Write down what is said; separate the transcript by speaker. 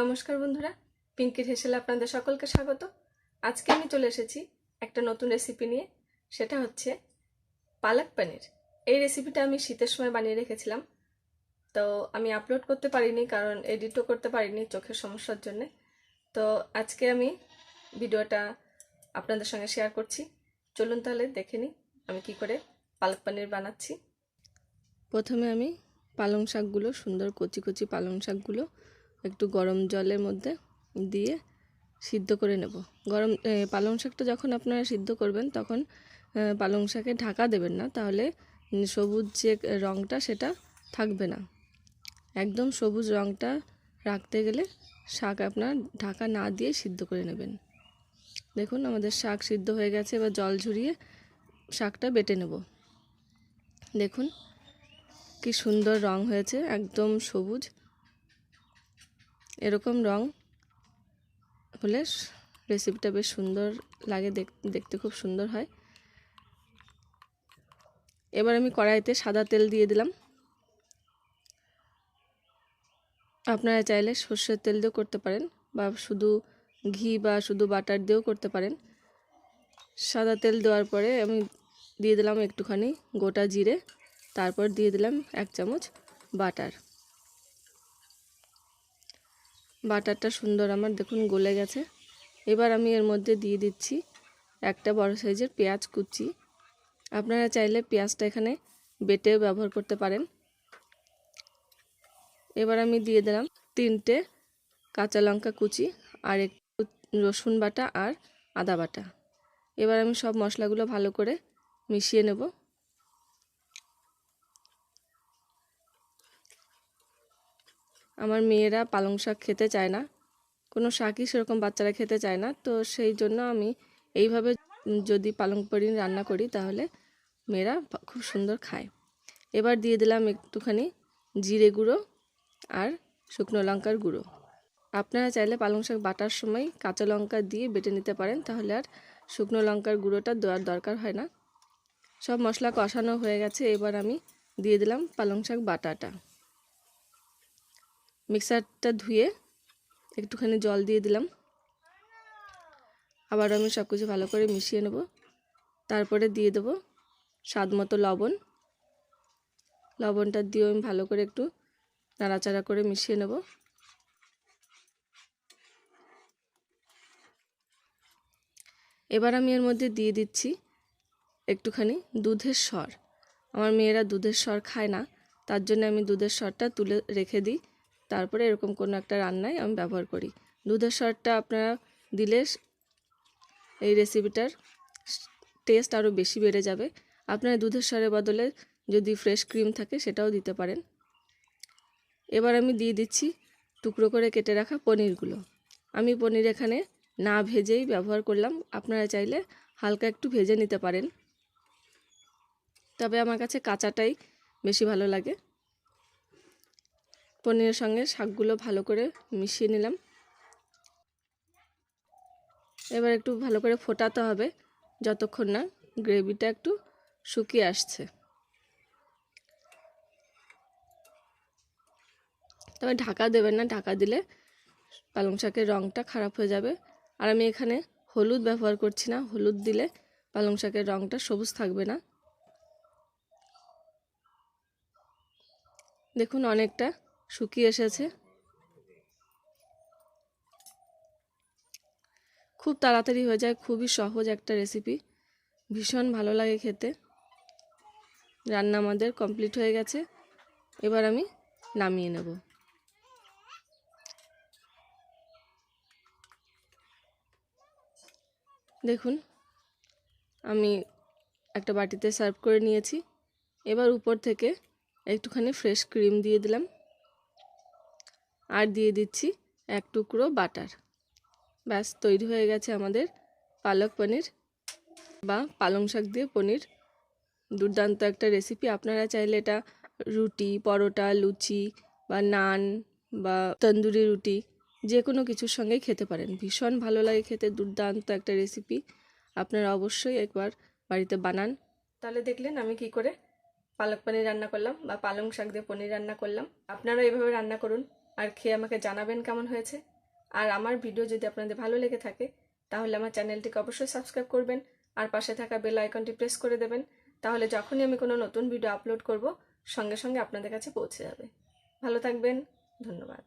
Speaker 1: নমস্কার বন্ধুরা পিঙ্কির হেসেলে আপনাদের সকলকে স্বাগত। আজকে আমি চলে এসেছি একটা নতুন রেসিপি নিয়ে, সেটা হচ্ছে পালক পনির। এই রেসিপিটা আমি শীতের সময় বানিয়ে রেখেছিলাম, তো আমি আপলোড করতে পারিনি কারণ এডিটও করতে পারিনি চোখের সমস্যার জন্য। তো আজকে আমি ভিডিওটা আপনাদের সঙ্গে শেয়ার করছি। চলুন তাহলে দেখে নিই আমি কি করে পালক পনির বানাচ্ছি। প্রথমে আমি পালং শাকগুলো, সুন্দর কচি কচি পালং শাকগুলো একটু গরম জলের মধ্যে দিয়ে সিদ্ধ করে নেব। গরম পালং শাকটা যখন আপনারা সিদ্ধ করবেন তখন পালং শাকে ঢাকা দেবেন না, তাহলে সবুজ যে রঙটা সেটা থাকবে না। একদম সবুজ রঙটা রাখতে গেলে শাক আপনার ঢাকা না দিয়ে সিদ্ধ করে নেবেন। দেখুন আমাদের শাক সিদ্ধ হয়ে গেছে, এবার জল ঝরিয়ে শাকটা বেটে নেব। দেখুন কি সুন্দর রং হয়েছে, একদম সবুজ। এরকম রং হলে রেসিপিটা বেশ সুন্দর লাগে দেখতে খুব সুন্দর হয়। এবার আমি কড়াইতে সাদা তেল দিয়ে দিলাম। আপনারা চাইলে সর্ষের তেল দিয়েও করতে পারেন বা শুধু ঘি বা শুধু বাটার দিয়েও করতে পারেন। সাদা তেল দেওয়ার পরে আমি দিয়ে দিলাম একটুখানি গোটা জিরে, তারপর দিয়ে দিলাম এক চামচ বাটার। বাটারটা সুন্দর আমার দেখুন গলে গেছে। এবার আমি এর মধ্যে দিয়ে দিচ্ছি একটা বড় সাইজের পেঁয়াজ কুচি। আপনারা চাইলে পেঁয়াজটা এখানে বেটেও ব্যবহার করতে পারেন। এবার আমি দিয়ে দিলাম তিনটে কাঁচা লঙ্কা কুচি, আর একটু রসুন বাটা আর আদা বাটা। এবার আমি সব মশলাগুলো ভালো করে মিশিয়ে নেব। আমার মেয়েরা পালং শাক খেতে চায় না। কোনো শাকই সেরকম বাচ্চারা খেতে চায় না। তো সেই জন্য আমি এইভাবে যদি পালং পনির রান্না করি, তাহলে মেয়েরা খুব সুন্দর খায়। এবার দিয়ে দিলাম একটুখানি জিরে গুঁড়ো আর শুকনো লঙ্কার গুঁড়ো। আপনারা চাইলে পালং শাক বাটার সময় কাঁচা লঙ্কা দিয়ে বেটে নিতে পারেন, তাহলে আর শুকনো লঙ্কার গুঁড়োটা দেওয়ার দরকার হয় না। সব মশলা কষানো হয়ে গেছে, এবার আমি দিয়ে দিলাম পালং শাক বাটাটা। মিক্সারটা ধুয়ে একটুখানি জল দিয়ে দিলাম। আবার আমি সব কিছু ভালো করে মিশিয়ে নেব। তারপরে দিয়ে দেবো স্বাদ মতো লবণ। লবণটা দিয়ে আমি ভালো করে একটু নাড়াচাড়া করে মিশিয়ে নেব। এবার আমি এর মধ্যে দিয়ে দিচ্ছি একটুখানি দুধের স্বর। আমার মেয়েরা দুধের স্বর খায় না, তার জন্য আমি দুধের স্বরটা তুলে রেখে দিই। তারপরে এরকম কোনো একটা রান্নায় আমি ব্যবহার করি। দুধের স্বরটা আপনারা দিলে এই রেসিপিটার টেস্ট আরও বেশি বেড়ে যাবে। আপনারা দুধের স্বরের বদলে যদি ফ্রেশ ক্রিম থাকে সেটাও দিতে পারেন। এবার আমি দিয়ে দিচ্ছি টুকরো করে কেটে রাখা পনিরগুলো। আমি পনির এখানে না ভেজেই ব্যবহার করলাম। আপনারা চাইলে হালকা একটু ভেজে নিতে পারেন। তবে আমার কাছে কাঁচাটাই বেশি ভালো লাগে। পনিরের সঙ্গে শাকগুলো ভালো করে মিশিয়ে নিলাম। এবার একটু ভালো করে ফোটাতে হবে যতক্ষণ না গ্রেভিটা একটু শুকিয়ে আসছে। তবে ঢাকা দেবেন না, ঢাকা দিলে পালং শাকের রঙটা খারাপ হয়ে যাবে। আর আমি এখানে হলুদ ব্যবহার করছি না, হলুদ দিলে পালং শাকের রঙটা সবুজ থাকবে না। দেখুন অনেকটা শুকিয়ে এসেছে। খুব তাড়াতাড়ি হয়ে যায়, খুবই সহজ একটা রেসিপি ভীষণ ভালো লাগে খেতে। রান্না আমাদের কমপ্লিট হয়ে গেছে। এবার আমি নামিয়ে নেব। দেখুন, আমি একটা বাটিতে সার্ভ করে নিয়েছি। এবার উপর থেকে একটুখানি ফ্রেশ ক্রিম দিয়ে দিলাম। আর দিয়ে দিচ্ছি এক টুকরো বাটার। ব্যাস, তৈরি হয়ে গেছে আমাদের পালক পনির বা পালং শাক দিয়ে পনির। দুর্দান্ত একটা রেসিপি আপনারা চাইলে এটা রুটি, পরোটা, লুচি বা নান বা তন্দুরি রুটি যে কোনো কিছুর সঙ্গেই খেতে পারেন। ভীষণ ভালো লাগে খেতে, দুর্দান্ত একটা রেসিপি আপনারা অবশ্যই একবার বাড়িতে বানান। তাহলে দেখলেন আমি কি করে পালক পনির রান্না করলাম বা পালং শাক দিয়ে পনির রান্না করলাম। আপনারা এভাবে রান্না করুন। আর খেয়ে আমাকে জানাবেন কেমন হয়েছে। আর আমার ভিডিও যদি আপনাদের ভালো লেগে থাকে, তাহলে আমার চ্যানেলটিকে অবশ্যই সাবস্ক্রাইব করবেন আর পাশে থাকা বেল আইকনটি প্রেস করে দেবেন, তাহলে যখনই আমি কোনো নতুন ভিডিও আপলোড করব, সঙ্গে সঙ্গে আপনাদের কাছে পৌঁছে যাবে। ভালো থাকবেন, ধন্যবাদ।